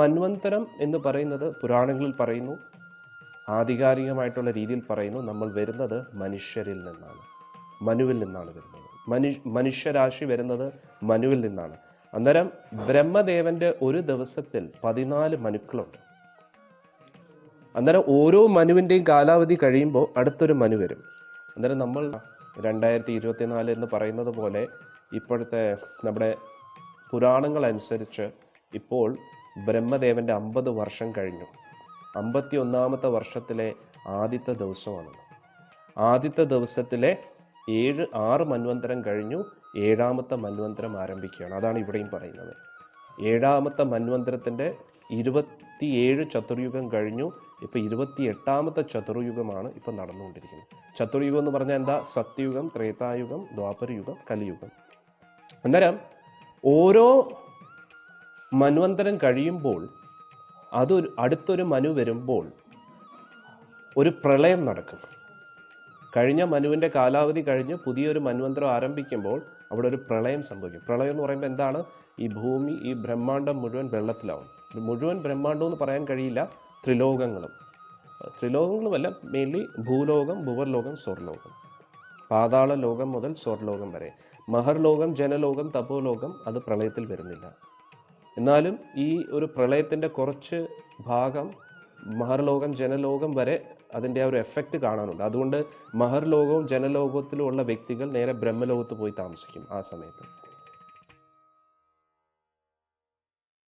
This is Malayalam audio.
മന്വന്തരം എന്ന് പറയുന്നത് പുരാണങ്ങളിൽ പറയുന്നു. ആധികാരികമായിട്ടുള്ള രീതിയിൽ പറയുന്നു. നമ്മൾ വരുന്നത് മനുഷ്യരിൽ നിന്നാണ്. മനുവിൽ നിന്നാണ് വരുന്നത്. മനു മനുഷ്യരാശി വരുന്നത് മനുവിൽ നിന്നാണ്. അന്നേരം ബ്രഹ്മദേവന്റെ ഒരു ദിവസത്തിൽ പതിനാല് മനുക്കളുണ്ട്. അന്നേരം ഓരോ മനുവിന്റെയും കാലാവധി കഴിയുമ്പോൾ അടുത്തൊരു മനു വരും. അന്നേരം നമ്മൾ രണ്ടായിരത്തി ഇരുപത്തിനാല് എന്ന് പറയുന്നത് പോലെ ഇപ്പോഴത്തെ നമ്മുടെ പുരാണങ്ങൾ അനുസരിച്ച് ഇപ്പോൾ ബ്രഹ്മദേവന്റെ അമ്പത് വർഷം കഴിഞ്ഞു. അമ്പത്തി ഒന്നാമത്തെ വർഷത്തിലെ ആദ്യത്തെ ദിവസമാണ് ആദ്യത്തെ ദിവസത്തിലെ ഏഴ് ആറ് മന്വന്തരം കഴിഞ്ഞു ഏഴാമത്തെ മന്വന്തരം ആരംഭിക്കുകയാണ്. അതാണ് ഇവിടെയും പറയുന്നത്. ഏഴാമത്തെ മന്വന്തരത്തിന്റെ ഇരുപത്തിയേഴ് ചതുർയുഗം കഴിഞ്ഞു ഇപ്പോൾ ഇരുപത്തി എട്ടാമത്തെ ചതുർയുഗമാണ് ഇപ്പോൾ നടന്നുകൊണ്ടിരിക്കുന്നത്. ചതുർയുഗം എന്ന് പറഞ്ഞാൽ എന്താ? സത്യയുഗം ത്രേതായുഗം ദ്വാപരയുഗം കലിയുഗം. അന്നേരം ഓരോ മന്വന്തരം കഴിയുമ്പോൾ അതൊരു അടുത്തൊരു മനു വരുമ്പോൾ ഒരു പ്രളയം നടക്കും കഴിഞ്ഞ മനുവിന്റെ കാലാവധി കഴിഞ്ഞ് പുതിയൊരു മന്വന്തരം ആരംഭിക്കുമ്പോൾ അവിടെ ഒരു പ്രളയം സംഭവിക്കും. പ്രളയം എന്ന് പറയുമ്പോൾ എന്താണ്? ഈ ഭൂമി ഈ ബ്രഹ്മാണ്ടം മുഴുവൻ വെള്ളത്തിലാവും. മുഴുവൻ ബ്രഹ്മാണ്ടം എന്ന് പറയാൻ കഴിയില്ല ത്രിലോകങ്ങളും. ത്രിലോകങ്ങളുമല്ല മെയിൻലി ഭൂലോകം ഭുവർലോകം സ്വർലോകം. പാതാള ലോകം മുതൽ സ്വർലോകം വരെ. മഹർലോകം ജനലോകം തപോലോകം അത് പ്രളയത്തിൽ വരുന്നില്ല. എന്നാലും ഈ ഒരു പ്രളയത്തിന്റെ കുറച്ച് ഭാഗം മഹർലോകം ജനലോകം വരെ അതിന്റെ ആ ഒരു എഫക്റ്റ് കാണാനുണ്ട്. അതുകൊണ്ട് മഹർലോകവും ജനലോകത്തിലുമുള്ള വ്യക്തികൾ നേരെ ബ്രഹ്മലോകത്ത് പോയി താമസിക്കും ആ സമയത്ത്.